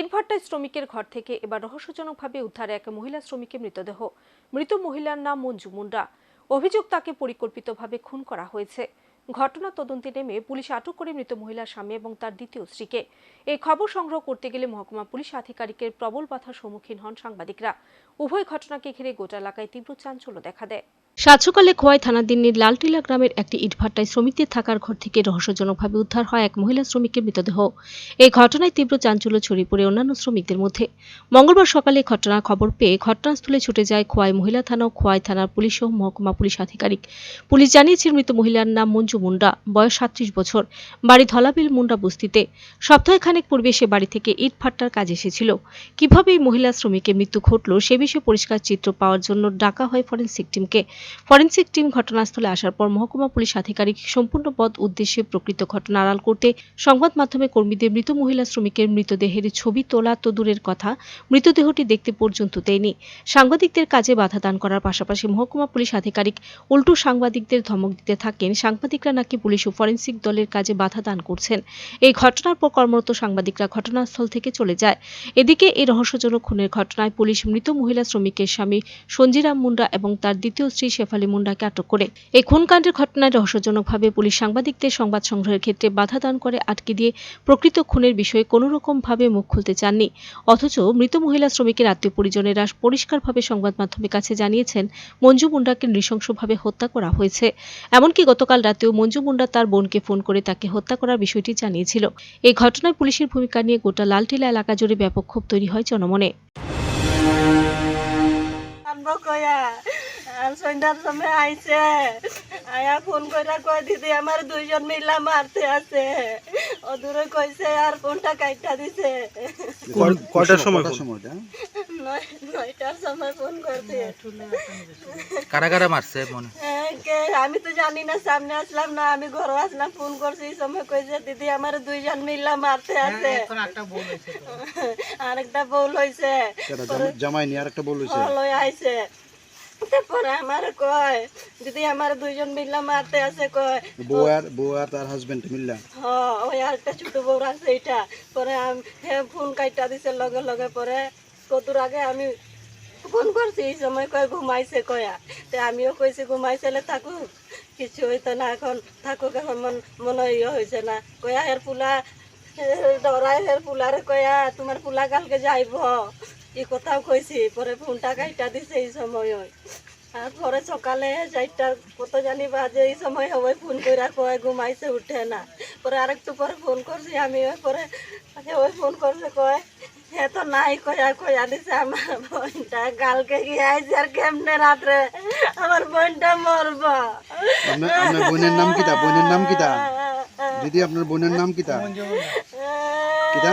ইটভাটায় শ্রমিকের ঘর থেকে এবার রহস্যজনকভাবে উদ্ধার এক মহিলা শ্রমিকের মৃতদেহ। মৃত মহিলার নাম মঞ্জু মুন্ডা। অভিযোগ তাকে পরিকল্পিতভাবে খুন করা হয়েছে। ঘটনা তদন্তে নেমে পুলিশ আটক করে মৃত মহিলার স্বামী এবং তার দ্বিতীয় স্ত্রীকে। এই খবর সংগ্রহ করতে গেলে মহকুমা পুলিশ আধিকারিকের প্রবল বাধার সম্মুখীন হন সাংবাদিকরা। উভয় ঘটনাকে ঘিরে গোটা এলাকায় তীব্র চাঞ্চল্য দেখা দেয়। সাত সকালে খোয়াই থানাদিন্নির লালটিলা গ্রামের একটি ইটভাটায় শ্রমিকদের থাকার ঘর থেকে রহস্যজনকভাবে উদ্ধার হয় এক মহিলা শ্রমিকের মৃতদেহ। এই ঘটনায় তীব্র চাঞ্চল্য ছড়িয়ে পড়ে অন্যান্য শ্রমিকদের মধ্যে। মঙ্গলবার সকালে ঘটনার খবর পেয়ে ঘটনাস্থলে ছুটে যায় খোয়াই মহিলা থানা ও খোয়াই থানার পুলিশ ও মহকুমা পুলিশ আধিকারিক। পুলিশ জানিয়েছে, মৃত মহিলার নাম মঞ্জু মুন্ডা, বয়স সাতত্রিশ বছর, বাড়ি ধলাবিল মুন্ডা বস্তিতে। সপ্তাহখানেক পূর্বে সে বাড়ি থেকে ইট ভাট্টার কাজ এসেছিল। কীভাবে এই মহিলা শ্রমিকের মৃত্যু ঘটল সে বিষয়ে পরিষ্কার চিত্র পাওয়ার জন্য ডাকা হয় ফরেনসিক টিমকে। ফরেনসিক টিম ঘটনাস্থলে আসার পর মহকুমা পুলিশ আধিকারিক সম্পূর্ণ পদ উদ্দেশ্যে প্রকৃত ঘটনা আড়াল করতে সংবাদ মাধ্যমে কর্মীদের মৃত মহিলা শ্রমিকের মৃতদেহের ছবি তোলা তো দূরের কথা। মৃতদেহটি দেখতে পর্যন্ত দেয়নি। সাংবাদিকদের কাজে বাধা দান করার পাশাপাশি মহকুমা পুলিশ আধিকারিক উল্টো সাংবাদিকদের ধমক দিতে থাকেন। সাংবাদিকরা নাকি পুলিশ ও ফরেন্সিক দলের কাজে বাধা দান করছেন। এই ঘটনার পর কর্মরত সাংবাদিকরা ঘটনাস্থল থেকে চলে যায়। এদিকে এই রহস্যজনক খুনের ঘটনায় পুলিশ মৃত মহিলা শ্রমিকের স্বামী সঞ্জিরাম মুন্ডা এবং তার দ্বিতীয় স্ত্রী শেফালি মুন্ডাকে আটক করে। এই খুনকাণ্ডের ঘটনায় রহস্যজনকভাবে পুলিশ সাংবাদিকদের সংবাদ সংগ্রহের ক্ষেত্রে বাধা দান করে আটকে দিয়ে প্রকৃত খুনের বিষয়ে কোনো রকম ভাবে মুখ খুলতে চাননি। অথচ মৃত মহিলা শ্রমিকের আত্মীয় পরিজনেরা পরিষ্কারভাবে সংবাদ মাধ্যমের কাছে জানিয়েছেন, মঞ্জু মুন্ডাকে নৃশংসভাবে হত্যা করা হয়েছে। এমনকি গতকাল রাতেও মঞ্জু মুন্ডা তার বোনকে ফোন করে তাকে হত্যা করার বিষয়টি জানিয়েছিল। এই ঘটনায় পুলিশের ভূমিকা নিয়ে গোটা লালটিলা এলাকা জুড়ে ব্যাপক ক্ষোভ তৈরি হয় জনমনে। সন্ধ্যার সময় আইছে। আয়া ফোন কইরা কয় দিদি আমার দুইজন মিলা মারতে আছে। ও দূরে কইছে আর ফোনটা কাইটা দিছে। কয়টার সময় ফোন? সময়টা নয়টার সময় ফোন করছে। কারা কারা মারছে মনে। হ্যাঁ, কে? আমি তো জানি না সামনে আসলাম না আমি ঘরে আসলাম ফোন করছি এই সময় কইছে দিদি আমার দুইজন মিলা মারতে আছে। আর একটা বউল হয়েছে জামাই- নিয়ে আরেকটা লই আইছে। তারপরে আমার কয় দিদি আমার দুইজন মিলা মারতে আছে কয় বউ আর বউ আর তার হাজবেন্ড মিল্লা। হ ওই আরেকটা ছোট বউ আছে এটা। পরে হে ফোন কাইটা দিছে লগে লগে পরে কতুর আগে আমি ফোন করছি এই সময় কয় ঘুমাইছে কয়া। তে আমিও কইছি ঘুমাইছিলে থাকুক। কিছু হইতো না এখন থাকুক এখন মন মনে ইয়ে হয়েছে না। কয়া হের পুলা ডরাই হের পুলারে কয়া তোমার পুলা কালকে যাইব। এই কথাও কইছি পরে ফোনটা কাইটা দিছে এই সময় আর পরে সকালে চারটা কত জানি বাজে এই সময় হবে ফোন করে কয় ঘুমাইছে উঠে না। পরে আরেকটু পরে ফোন করছি আমি ওই পরে ওই ফোন করছে কয় হে তো নাই কয়া কয়া দিছে আমার বোনটা কালকে গিয়ে আইছে আর কেমনে রাত্রে? আমার বোনটা মরব। আপনার বোনের নাম কিতা? বোনের নাম কিতা? দিদি আপনার বোনের নাম কিতা? কিতা?